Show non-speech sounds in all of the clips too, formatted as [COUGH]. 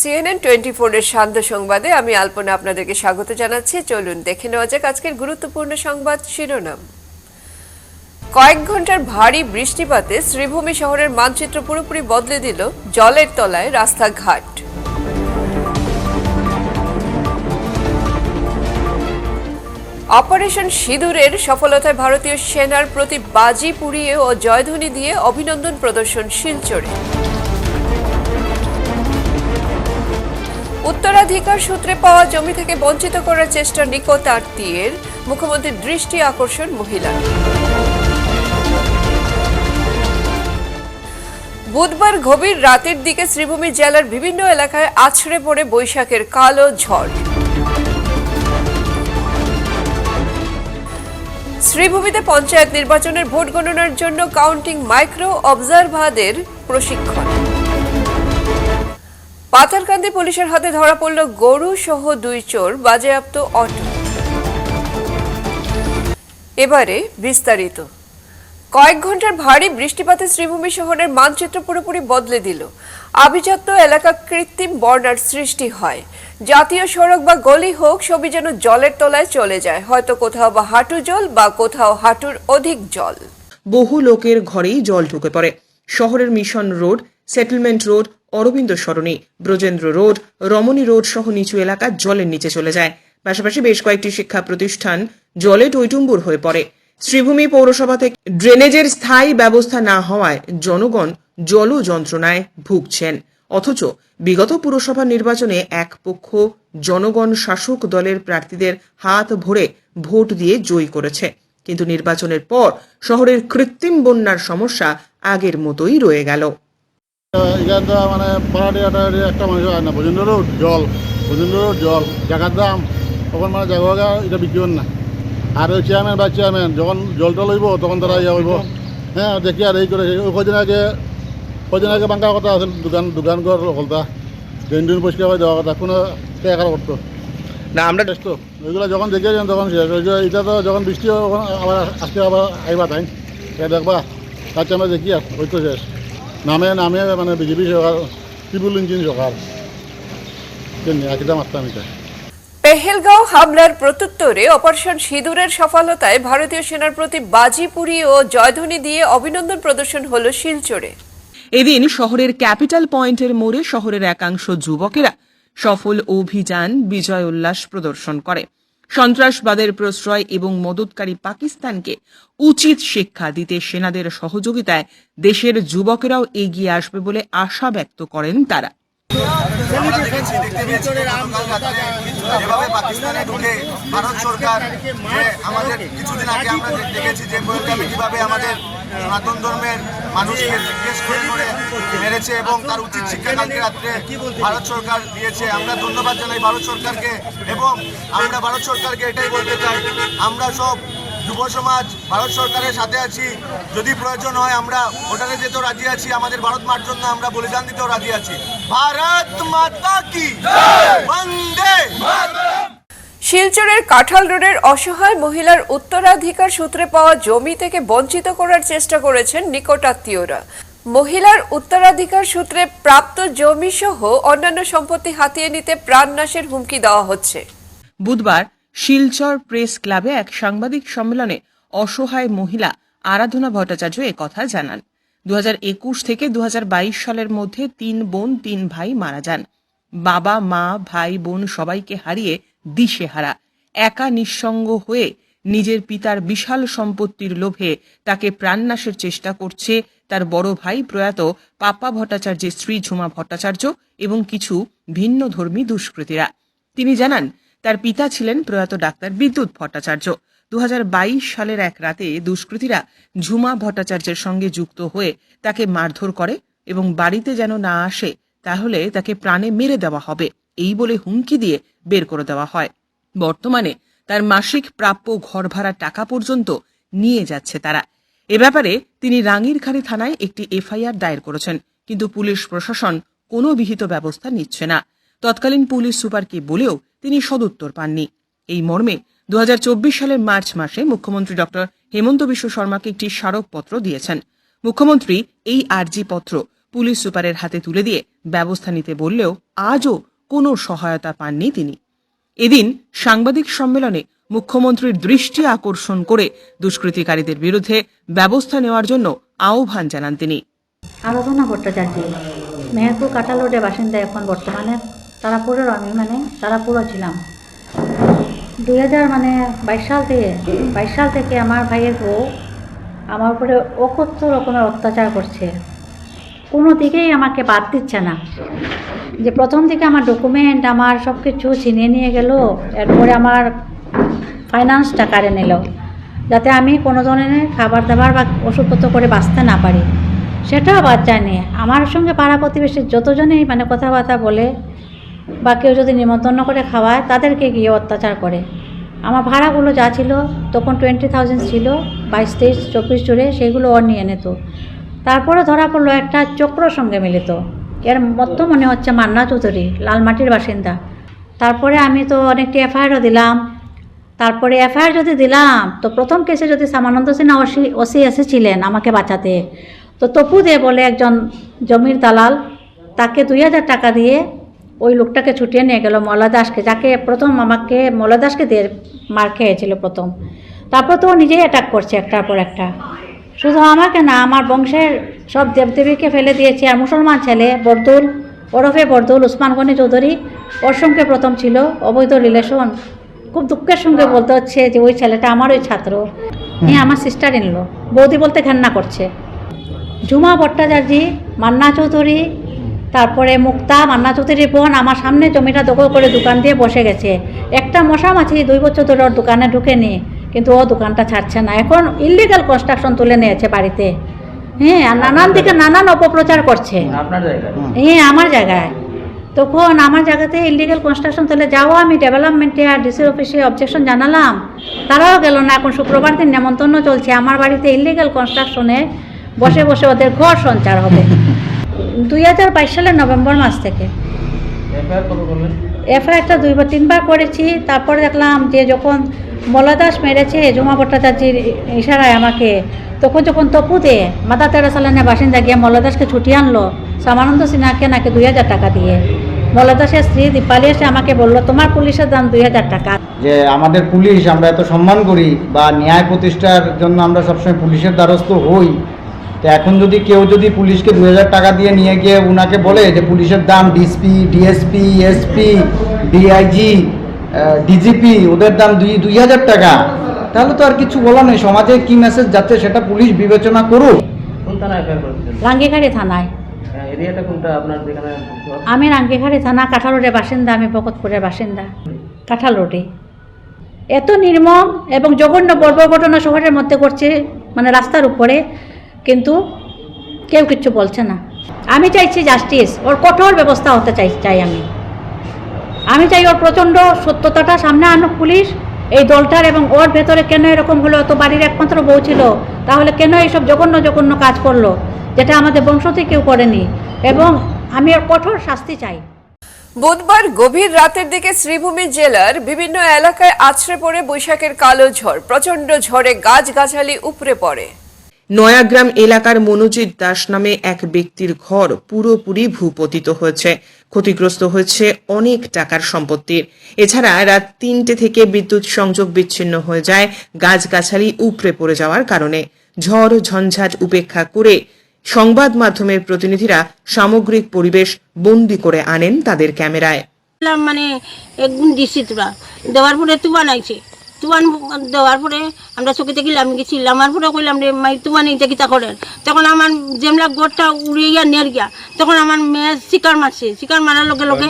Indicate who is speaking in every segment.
Speaker 1: CNN twenty ফোরের শান্ত সংবাদে আমি আলপনা আপনাদেরকে স্বাগত জানাচ্ছি। চলুন দেখে নেওয়া যাক আজকের গুরুত্বপূর্ণ সংবাদ শিরোনাম। কয়েক ঘণ্টার ভারী বৃষ্টিপাতে শ্রীভূমি শহরের মানচিত্র পুরোপুরি বদলে দিল জলের তলায় রাস্তাঘাট। অপারেশন সিঁদুরের সফলতায় ভারতীয় সেনার প্রতি বাজি পুড়িয়ে ও জয়ধ্বনি দিয়ে অভিনন্দন প্রদর্শন শিলচরে। উত্তরাধিকার সূত্রে পাওয়া জমি থেকে বঞ্চিত করার চেষ্টা নিকট আত্মীয়ের। মুখ্যমন্ত্রীর দৃষ্টি আকর্ষণ মহিলা বুধবার গভীর রাতের দিকে শ্রীভূমি জেলার বিভিন্ন এলাকায় আছড়ে পড়ে বৈশাখের কালো ঝড়। শ্রীভূমিতে পঞ্চায়েত নির্বাচনের ভোট গণনার জন্য কাউন্টিং মাইক্রো অবজারভারদের প্রশিক্ষণ। পাথারকান্দি পুলিশের হাতে ধরা পড়ল গরু সহ দুই চোর, বাজেয়াপ্ত অটো। এবারে বিস্তারিত। কয়েক ঘণ্টার ভারী বৃষ্টিপাতে শ্রীভূমি শহরের মানচিত্র পুরোপুরি বদলে দিল। আভিজাত্য এলাকা কৃত্রিম বর্ণার সৃষ্টি হয়। জাতীয় সড়ক বা গলি হোক, সবই যেন জলের তলায় চলে যায়। হয়তো কোথাও বা হাঁটু জল বা কোথাও হাঁটুর অধিক জল।
Speaker 2: বহু লোকের ঘরেই জল ঢুকে পড়ে। শহরের mission road settlement road Aurobindo Sarani Brajendra road Ramani road সহ নিচু এলাকা জলের নিচে চলে যায়। পাশাপাশি বেশ কয়েকটি শিক্ষা প্রতিষ্ঠান জলে টইটুম্বুর হয়ে পড়ে। শ্রীভূমি পৌরসভা থেকে ড্রেনেজের স্থায়ী ব্যবস্থা না হওয়ায় জনগণ জল যন্ত্রণায় ভুগছেন। অথচ বিগত পুরসভা নির্বাচনে এক পক্ষ জনগণ শাসক দলের প্রার্থীদের হাত ভরে ভোট দিয়ে জয়ী করেছে। কিন্তু নির্বাচনের পর শহরের কৃত্রিম বন্যার সমস্যা আগের মতোই রয়ে গেল।
Speaker 3: এখানটা মানে পাড়াটি একটা মানুষ হয় না। পর্যন্ত রোড জল পর্যন্ত রোড জল জায়গার দাম। তখন মানে জায়গা এটা বিক্রি না। আর ওই চেয়ারম্যান বা চেয়ারম্যান যখন জলটা লইব তখন তারা ইয়া হইব। হ্যাঁ দেখি আর এই করে ওই কদিন আগে কদিন আগে বাঙ্কা কথা আছে দোকান দোকান ঘর হলতা ড্রেন ড্রেন পরিষ্কার করে দেওয়া কথা কোনো টাকা করতো?
Speaker 2: না আমরা
Speaker 3: শেষ ওইগুলো যখন দেখে যান তখন শেষ এটা তো যখন বৃষ্টি হবে তখন আবার আজকে আবার আইবা তাই। দেখবা তার আমরা দেখি আর ওই তো শেষ। নামে নামে মানে বিজেপি সরকার ট্রিপুল ইঞ্জিন সরকার
Speaker 1: পেহেলগাঁও হামলার প্রত্যুত্তরে অপারেশন সিঁদুরের সফলতায় ভারতীয় সেনার প্রতি বাজি পুরি ও জয়ধ্বনি দিয়ে অভিনন্দন প্রদর্শন হল শিলচরে।
Speaker 2: এদিন শহরের ক্যাপিটাল পয়েন্টের মোড়ে শহরের একাংশ যুবকেরা সফল অভিযান বিজয় উল্লাস প্রদর্শন করে। সন্ত্রাসবাদের প্রশ্রয় এবং মদতকারী পাকিস্তানকে উচিত শিক্ষা দিতে সেনাদের সহযোগিতায় দেশের যুবকেরাও এগিয়ে আসবে বলে আশা ব্যক্ত করেন তারা।
Speaker 4: যেভাবে পাকিস্তানে ঢুকে ভারত সরকার আমাদের কিছুদিন আগে আমরা দেখেছি যে পহেলগামে কীভাবে আমাদের সনাতন ধর্মের মানুষকে জিজ্ঞেস করে করে মেরেছে এবং তার উচিত শিক্ষা কালকে রাত্রে ভারত সরকার দিয়েছে। আমরা ধন্যবাদ জানাই ভারত সরকারকে এবং আমরা ভারত সরকারকে এটাই বলতে চাই, আমরা সব যুব সমাজ ভারত সরকারের সাথে আছি। যদি প্রয়োজন হয় আমরা ভোটারে যেতেও রাজি আছি, আমাদের ভারত মার জন্য আমরা বলিদান দিতেও রাজি আছি। ভারত মাতা কি? বন্দে
Speaker 1: শিলচরের কাঁঠাল রোডের অসহায় মহিলার উত্তরাধিকার সূত্রে পাওয়া জমি থেকে বঞ্চিত করার চেষ্টা করেছেন নিকটাত্মীয়রা। মহিলার উত্তরাধিকার সূত্রে প্রাপ্ত জমি সহ অন্যান্য সম্পত্তি হাতিয়ে নিতে প্রাণনাশের হুমকি দেওয়া হচ্ছে।
Speaker 2: বুধবার শিলচর প্রেস ক্লাবে এক সাংবাদিক সম্মেলনে অসহায় মহিলা আরাধনা ভট্টাচার্য কথা জানান। দু হাজার একুশ থেকে দু হাজার বাইশ সালের মধ্যে তিন বোন, তিন ভাই মারা যান। বাবা, মা, ভাই, বোন সবাইকে হারিয়ে দিশেহারা। একা নিঃসঙ্গ হয়ে নিজের পিতার বিশাল সম্পত্তির লোভে তাকে প্রাণনাশের চেষ্টা করছে তার বড় ভাই প্রয়াত পাপ্পা ভট্টাচার্যের স্ত্রী ঝুমা ভট্টাচার্য এবং কিছু ভিন্ন ধর্মী দুষ্কৃতীরা। তিনি জানান, তার পিতা ছিলেন প্রয়াত ডাক্তার বিদ্যুৎ ভট্টাচার্য। দু হাজার বাইশ সালের এক রাতে দুষ্কৃতীরা ঝুমা ভট্টাচার্যের সঙ্গে যুক্ত হয়ে তাকে মারধর করে এবং বাড়িতে যেন না আসে, তাহলে তাকে প্রাণে মেরে দেওয়া হবে। এই বলে হুমকি দিয়ে বের করে দেওয়া হয়। বর্তমানে তার মাসিক প্রাপ্য ঘর ভাড়া টাকা পর্যন্ত নিয়ে যাচ্ছে তারা। এ ব্যাপারে তিনি রাঙ্গিরখাড়ি থানায় একটি এফআইআর দায়ের করেছেন, কিন্তু পুলিশ প্রশাসন কোনো বিহিত ব্যবস্থা নিচ্ছে না। তৎকালীন পুলিশ সুপারকে বলেও তিনি সদুত্তর পাননি। এই মর্মে দু হাজার চব্বিশ সালের মার্চ মাসে মুখ্যমন্ত্রী ডক্টর হেমন্ত বিশ্ব শর্মাকে একটি স্মারকপত্র দিয়েছেন। মুখ্যমন্ত্রী এই আর্জি পত্র পুলিশ সুপারের হাতে তুলে দিয়ে ব্যবস্থা নিতে বললেও আজও কোনো সহায়তা পাননি তিনি। এদিন সাংবাদিক সম্মেলনে মুখ্যমন্ত্রীর দৃষ্টি আকর্ষণ করে দুষ্কৃতিকারীদের বিরুদ্ধে ব্যবস্থা নেওয়ার জন্য আহ্বান জানান তিনি।
Speaker 5: আরাধনা ভট্টাচার্য, মেহেরপুর কাঁঠাল রোডের বাসিন্দা এখন বর্তমানে তারাপুরের আমি মানে তারাপুরও ছিলাম। দুই হাজার মানে বাইশ সাল থেকে, বাইশ সাল থেকে আমার ভাইয়ের বউ আমার উপরে অকথ্য রকমের অত্যাচার করছে। কোনো দিকেই আমাকে বাদ দিচ্ছে না। যে প্রথম থেকে আমার ডকুমেন্ট আমার সব কিছু ছিনিয়ে নিয়ে গেল, এরপরে আমার ফাইন্যান্সটা কারে নিল, যাতে আমি কোনো ধরনের খাবার দাবার বা ওষুধপত্র করে বাঁচতে না পারি। সেটাও বাদ যায়নি। আমার সঙ্গে পাড়া প্রতিবেশীর যতজনেই মানে কথাবার্তা বলে বা কেউ যদি নিমন্ত্রণ করে খাওয়ায়, তাদেরকে গিয়ে অত্যাচার করে। আমার ভাড়াগুলো যা ছিল, তখন টোয়েন্টি থাউজেন্ড ছিল, বাইশ, তেইশ, চব্বিশ জুড়ে, সেগুলো ওর নিয়ে নিত। তারপরে ধরা পড়ল একটা চক্র সঙ্গে মিলিত। এর মতো মনে হচ্ছে মান্না চৌধুরী লালমাটির বাসিন্দা। তারপরে আমি তো অনেকটি এফআইআরও দিলাম। তারপরে এফআইআর যদি দিলাম, তো প্রথম কেসে যদি সামানন্দ সিনহা ওসি ওসি এসেছিলেন আমাকে বাঁচাতে। তো তপু দে বলে একজন জমির দালাল, তাকে দুই হাজার টাকা দিয়ে ওই লোকটাকে ছুটিয়ে নিয়ে গেল মলা দাসকে যাকে প্রথম আমাকে মলা দাসকে দিয়ে মার খেয়েছিল প্রথম। তারপর তো ও নিজেই অ্যাটাক করছে একটার পর একটা। শুধু আমাকে না আমার বংশের সব দেবদেবীকে ফেলে দিয়েছে। আর মুসলমান ছেলে বরদুল ওরফে বরদুল উসমান গনি চৌধুরী ওর সঙ্গে প্রথম ছিল অবৈধ রিলেশন খুব দুঃখের সঙ্গে বলতে হচ্ছে যে ওই ছেলেটা আমার ওই ছাত্র হ্যাঁ আমার সিস্টার ইনলো বৌদি বলতে ঘেন্না করছে। ঝুমা ভট্টাচার্য মান্না চৌধুরী তারপরে মুক্তা মান্না চৌধুরীর বোন আমার সামনে জমিটা দখল করে দোকান দিয়ে বসে গেছে। একটা মশা মাছি দুই বছর ধরে ওর দোকানে ঢুকেনি কিন্তু ও দোকানটা ছাড়ছে না। এখন ইলিগাল কনস্ট্রাকশন তুলে নিয়েছে বাড়িতে। হ্যাঁ আর নানান দিকে নানান অপপ্রচার করছে। হ্যাঁ আমার জায়গায়। তখন আমার জায়গাতে ইলিগাল কনস্ট্রাকশন তাহলে যাও আমি ডেভেলপমেন্টে আর ডিসি অফিসে অবজেকশন জানালাম। তারাও গেল না এখন শুক্রবার দিন নেমন্তন্ন চলছে। আমার বাড়িতে ইলিগাল কনস্ট্রাকশনে বসে বসে ওদের ঘর সঞ্চার হবে। [LAUGHS] দুই হাজার বাইশ সালের নভেম্বর মাস থেকে। এফআইআরটা দুইবার তিনবার করেছি। তারপরে দেখলাম যে যখন মলাদাস মেরেছে জমা ভট্টাচার্যের ইশারায় আমাকে তখন যখন তপু দে মাদা তেরো সালের বাসিন্দা গিয়ে মলাদাসকে ছুটি আনলো সামানন্দ সিনহাকে নাকি দুই হাজার টাকা দিয়ে। মলাদাসের স্ত্রী দীপালি এসে আমাকে বলল তোমার পুলিশের দাম দুই হাজার টাকা।
Speaker 6: যে আমাদের পুলিশ আমরা এত সম্মান করি বা ন্যায় প্রতিষ্ঠার জন্য আমরা সবসময় পুলিশের দ্বারস্থ হই। তো এখন যদি কেউ যদি পুলিশকে দু হাজার টাকা দিয়ে নিয়ে গিয়ে উনাকে বলে যে পুলিশের দাম DSP DSP SP DIG DGP ওদের দাম দুই দুই হাজার টাকা তাহলে তো আর কিছু বলা নেই। সমাজে কি মেসেজ যাচ্ছে সেটা পুলিশ বিবেচনা করুক।
Speaker 7: থানায় হ্যাঁ, এরিয়াটা কোনটা? আপনার যেখানে
Speaker 5: আমি রাঙ্গিঘাড়ি থানা কাঁঠাল রোডের বাসিন্দা আমি ভকতপুরের বাসিন্দা কাঁঠাল রোডে এত নির্মম এবং জঘন্য বর্ব ঘটনা শহরের মধ্যে করছে মানে রাস্তার উপরে। কিন্তু কেউ কিচ্ছু বলছে না। আমি চাইছি জাস্টিস ওর কঠোর ব্যবস্থা হতে চাই চাই আমি। আমি চাই ওর প্রচণ্ড সত্যতাটা সামনে আনুক পুলিশ, এই দলটার এবং ওর ভেতরে কেন এরকম হলো তো বাড়ির একমাত্র বউ ছিল, তাহলে কেন এইসব জঘন্য জঘন্য কাজ করল, যেটা আমাদের বংশতে কেউ করেনি। এবং আমি ওর কঠোর শাস্তি চাই।
Speaker 1: বুধবার গভীর রাতের দিকে শ্রীভূমি জেলার বিভিন্ন এলাকায় আছড়ে পড়ে বৈশাখের কালো ঝড়, প্রচণ্ড ঝড়ে গাছগাছালি উপড়ে পড়ে।
Speaker 2: নয়াগ্রাম এলাকার মনোজিৎ দাস নামে এক ব্যক্তির ঘর পুরোপুরি ভূপতিত হয়েছে। ক্ষতিগ্রস্ত হয়েছে অনেক টাকার সম্পত্তির এছাড়া রাত তিনটে থেকে বিদ্যুৎ সংযোগ বিচ্ছিন্ন হয়ে যায়, গাছগাছালি উপড়ে পড়ে যাওয়ার কারণে। ঝড়, ঝঞ্ঝাট উপেক্ষা করে সংবাদ মাধ্যমের প্রতিনিধিরা সামগ্রিক পরিবেশ বন্দি করে আনেন তাদের ক্যামেরায়।
Speaker 8: মানে একগুণ দিচ্ছি তোরা। দেওয়ার পরে তুবান আইছে তুবান দেওয়ার পরে আমরা চকিতে গেলাম গেছি আমার পরে কইলাম রে মাই তুবান এইটা কিতা করেন? তখন আমার যেমলা গড়টা উড়ে গিয়া নের গিয়া তখন আমার মেয়ে শিকার মারছে। শিকার মারার লগে লগে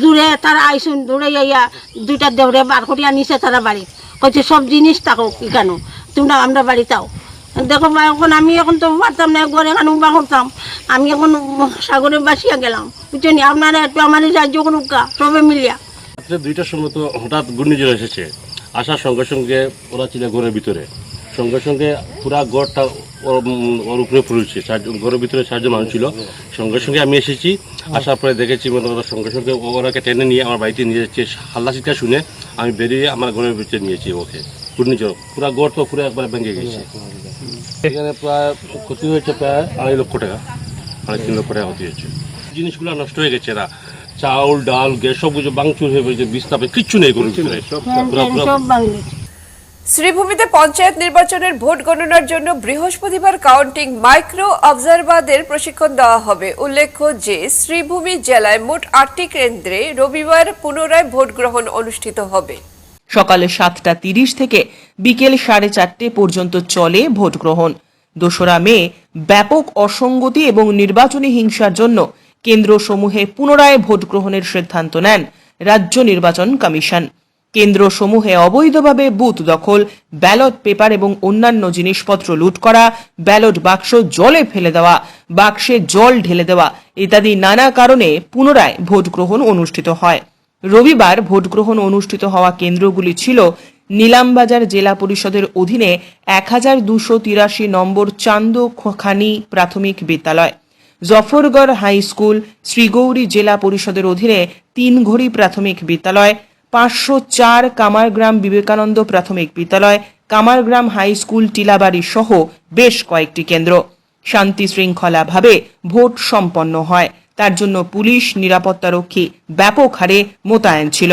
Speaker 8: দূরে তারা আইসুন দৌড়ে ইয়া দুইটা দেওরে বার করিয়া নিছে তারা বাড়ি। কইছে সব জিনিস থাকো কেন তোমরা আমরা বাড়ি তাও দেখো এখন আমি এখন তো পারতাম না ঘরে এখন উবা করতাম। আমি এখন সাগরে বাসিয়া গেলাম। বুঝছেন আপনারা একটু আমার সাহায্য করুক সবে মিলিয়া।
Speaker 9: দুইটার সময় তো হঠাৎ ঘূর্ণিঝড় এসেছে। আসার সঙ্গে সঙ্গে ওরা ছিল ঘরের ভিতরে। সঙ্গে সঙ্গে পুরা গড়টা ওর উপরে পড়েছে ঘরের ভিতরে চারজন মানুষ ছিল। সঙ্গে সঙ্গে আমি এসেছি। আসার পরে দেখেছি মনে করো সঙ্গে সঙ্গে ওরাকে টেনে নিয়ে আমার বাড়িতে নিয়ে যাচ্ছে। হাল্লা চিৎকার শুনে আমি বেরিয়ে আমার ঘরের ভিতরে নিয়েছি ওকে। ঘূর্ণিঝড়। পুরা গড় তো পুরো একবার ভেঙে গেছে। এখানে প্রায় ক্ষতি হয়েছে প্রায় আড়াই লক্ষ টাকা, আড়াই তিন লক্ষ টাকা ক্ষতি হয়েছে। জিনিসগুলো নষ্ট হয়ে গেছে না চাউল ডাল গ্যাস সব কিছু বাংচুর হয়ে গেছে বিস্তাপে কিচ্ছু নেই
Speaker 8: সব বাংলা
Speaker 1: শ্রীভূমিতে পঞ্চায়েত নির্বাচনের ভোট গণনার জন্য বৃহস্পতিবার কাউন্টিং মাইক্রো অবজারভারদের প্রশিক্ষণ দেওয়া হবে। উল্লেখ্য যে শ্রীভূমি জেলায় মোট আটটি কেন্দ্রে রবিবার পুনরায় ভোট গ্রহণ অনুষ্ঠিত হবে।
Speaker 2: সকালে সাতটা তিরিশ থেকে বিকেল সাড়ে চারটে পর্যন্ত চলে ভোট গ্রহণ। দোসরা মে ব্যাপক অসঙ্গতি এবং নির্বাচনী হিংসার জন্য কেন্দ্রসমূহে পুনরায় ভোট গ্রহণের সিদ্ধান্ত নেন রাজ্য নির্বাচন কমিশন। কেন্দ্রসমূহে অবৈধভাবে বুথ দখল, ব্যালট পেপার এবং অন্যান্য জিনিসপত্র লুট করা, ব্যালট বাক্স জলে ফেলে দেওয়া, বাক্সে জল ঢেলে দেওয়া ইত্যাদি নানা কারণে পুনরায় ভোট গ্রহণ অনুষ্ঠিত হয়। রবিবার ভোট গ্রহণ অনুষ্ঠিত হওয়া কেন্দ্রগুলি ছিল নিলামবাজার জেলা পরিষদের অধীনে এক হাজার দুশো তিরাশি নম্বর চান্দখানি প্রাথমিক বিদ্যালয়। জফরগড় হাই স্কুল, শ্রীগৌরী জেলা পরিষদের অধীনে তিনঘড়ি প্রাথমিক বিদ্যালয়, পাঁচশো চার কামারগ্রাম বিবেকানন্দ প্রাথমিক বিদ্যালয়, কামারগ্রাম হাই স্কুল টিলাবাড়ি সহ বেশ কয়েকটি কেন্দ্র। শান্তি শৃঙ্খলাভাবে ভোট সম্পন্ন হয়। তার জন্য পুলিশ নিরাপত্তারক্ষী ব্যাপক হারে মোতায়েন ছিল।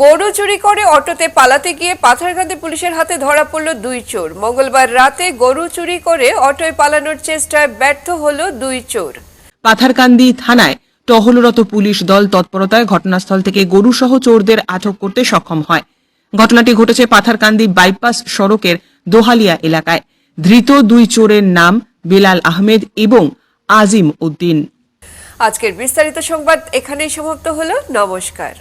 Speaker 1: গরু চুরি করে অটোতে পালাতে গিয়ে পাথারকান্দি পুলিশের হাতে ধরা পড়ল দুই চোর। মঙ্গলবার রাতে গরু চুরি করে অটোয় পালানোর চেষ্টায় ব্যর্থ হলো দুই চোর।
Speaker 2: পাথারকান্দি থানায় টহলরত পুলিশ দল তৎপরতায় ঘটনাস্থল থেকে গরুসহ চোরদের আটক করতে সক্ষম হয়। ঘটনাটি ঘটেছে পাথারকান্দি বাইপাস সড়কের দোহালিয়া এলাকায়। ধৃত দুই চোরের নাম বিলাল আহমেদ এবং আজিম উদ্দিন।
Speaker 1: আজকের বিস্তারিত সংবাদ এখানেই সমাপ্ত হলো। নমস্কার।